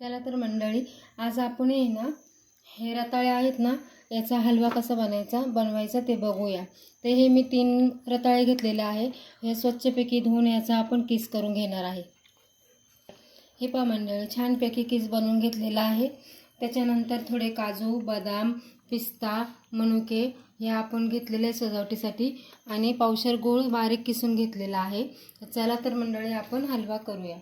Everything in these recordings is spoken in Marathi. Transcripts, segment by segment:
चला तर मंडळी आज आपण आहे ना हे रताळे आहेत ना याचा हलवा कसा बनायचा बनवायचा ते बघूया. तर हे मी तीन रताळे घेतलेले आहे. हे स्वच्छपैकी धुवून याचा आपण किस करून घेणार आहे. हे पा मंडळी छानपैकी किस बनवून घेतलेला आहे. त्याच्यानंतर थोडे काजू बदाम पिस्ता मनुके हे आपण घेतलेले सजावटीसाठी आणि पावशर गूळ बारीक किसून घेतलेला आहे. चला तर मंडळी आपण हलवा करूया.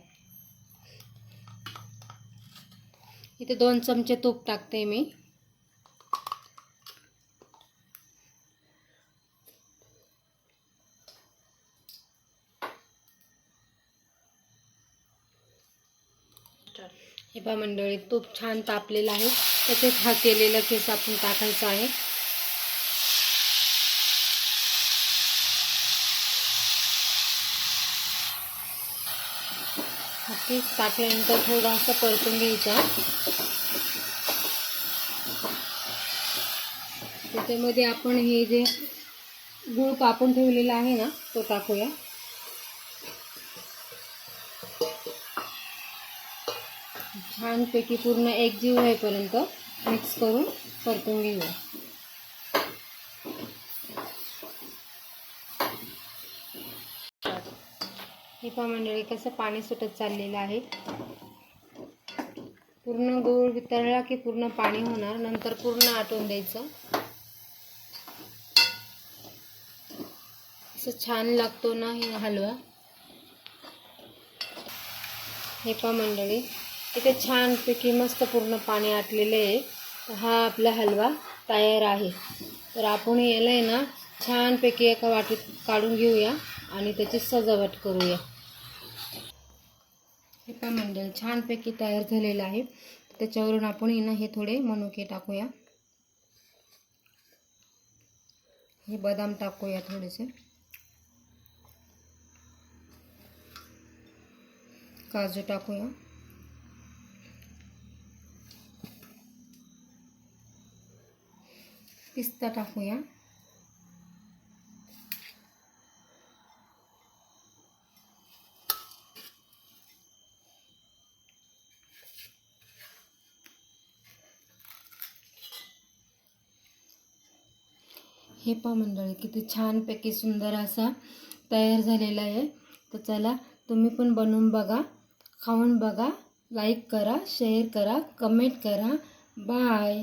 इथे दोन चमचे तूप टाकते मी. हे पहा मंडळी तूप छान तापलेलं आहे. त्याच्यात हा केलेला केस आपण टाकायचा आहे. हा टाकल्यानंतर थोडासा परतून घ्यायचा. त्याच्यामध्ये आपण हे जे गूळ कापून ठेवलेला आहे ना तो टाकूया. छानपैकी पूर्ण एकजीव होईपर्यंत मिक्स करून परतून घेऊया. हे पहा मंडळी कसं पाणी सुटत चाललेलं आहे. पूर्ण गूळ वितळला की पूर्ण पाणी होणार नंतर पूर्ण आटवून द्यायचं. असं छान लागतो ना हे हलवा. हे पहा मंडळी इथे छानपैकी मस्त पूर्ण पाणी आटलेलं आहे. तर हा आपला हलवा तयार आहे. तर आपण याला आहे ना छानपैकी एका वाटीत काढून घेऊया. सजावट करूया. हे पहा मंडळी, छानपैकी तयार झालेलं हे थोडे मनुके टाकूया. बदाम टाकूया थोडेसे. काजू टाकूया. पिस्ता टाकूया. हे पहा मंडळी किती छानपैकी सुंदर असा तयार झालेला आहे. तर चला तुम्ही पण बनवून बघा खाऊन बघा लाईक करा शेअर करा कमेंट करा. बाय